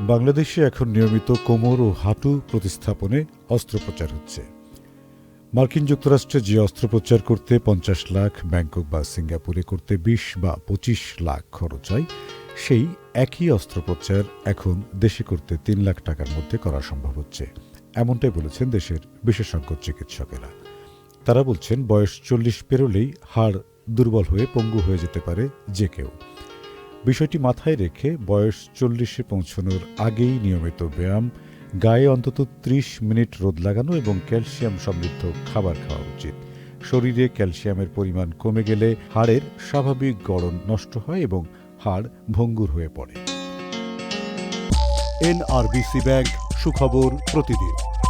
বাংলাদেশে এখন নিয়মিত কোমর ও হাঁটু প্রতিস্থাপনে অস্ত্রোপচার হচ্ছে। মার্কিন যুক্তরাষ্ট্রে যে অস্ত্রোপচার করতে পঞ্চাশ লাখ ব্যাংকক বা সিঙ্গাপুরে করতে বিশ বা পঁচিশ লাখ খরচ হয়, সেই একই অস্ত্রোপচার এখন দেশে করতে তিন লাখ টাকার মধ্যে করা সম্ভব হচ্ছে। এমনটাই বলেছেন দেশের বিশেষজ্ঞ চিকিৎসকেরা। তারা বলছেন, বয়স চল্লিশ পেরোলেই হাড় দুর্বল হয়ে পঙ্গু হয়ে যেতে পারে যে কেউ। বিষয়টি মাথায় রেখে বয়স চল্লিশে পৌঁছানোর আগেই নিয়মিত ব্যায়াম, গায়ে অন্তত ত্রিশ মিনিট রোদ লাগানো এবং ক্যালসিয়াম সমৃদ্ধ খাবার খাওয়া উচিত। শরীরে ক্যালসিয়ামের পরিমাণ কমে গেলে হাড়ের স্বাভাবিক গড়ন নষ্ট হয় এবং হাড় ভঙ্গুর হয়ে পড়ে। এনআরবিসি ব্যাংক, সুখবর প্রতিদিন।